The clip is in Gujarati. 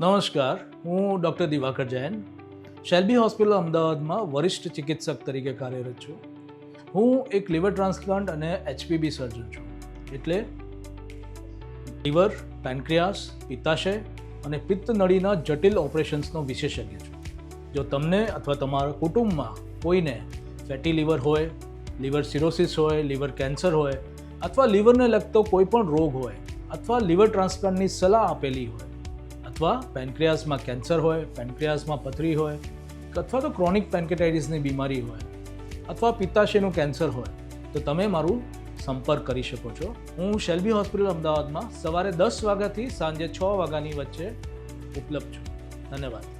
નમસ્કાર, હું ડૉક્ટર દિવાકર જૈન. શેલ્બી હોસ્પિટલ અમદાવાદમાં વરિષ્ઠ ચિકિત્સક તરીકે કાર્યરત છું. હું એક લીવર ટ્રાન્સપ્લાન્ટ અને એચપીબી સર્જન છું. એટલે લીવર, પેન્ક્રિયાસ, પિત્તાશય અને પિત્ત નળીના જટિલ ઓપરેશન્સનો વિશેષજ્ઞ છું. જો તમને અથવા તમારા કુટુંબમાં કોઈને ફેટી લીવર હોય, લીવર સિરોસિસ હોય, લીવર કેન્સર હોય, અથવા લીવરને લગતો કોઈ પણ રોગ હોય, અથવા લીવર ટ્રાન્સપ્લાન્ટની સલાહ આપેલી હોય અથવા પેન્ક્રિયાસમાં કેન્સર હોય પેન્ક્રિયાસમાં પથરી હોય, અથવા તો ક્રોનિક પેન્કેટાઇટિસની બીમારી હોય, અથવા પિત્તાશયનું કેન્સર હોય, તો તમે મારું સંપર્ક કરી શકો છો. હું શેલ્બી હોસ્પિટલ, અમદાવાદમાં સવારે દસ વાગ્યાથી સાંજે છ વાગ્યાની વચ્ચે ઉપલબ્ધ છું. ધન્યવાદ.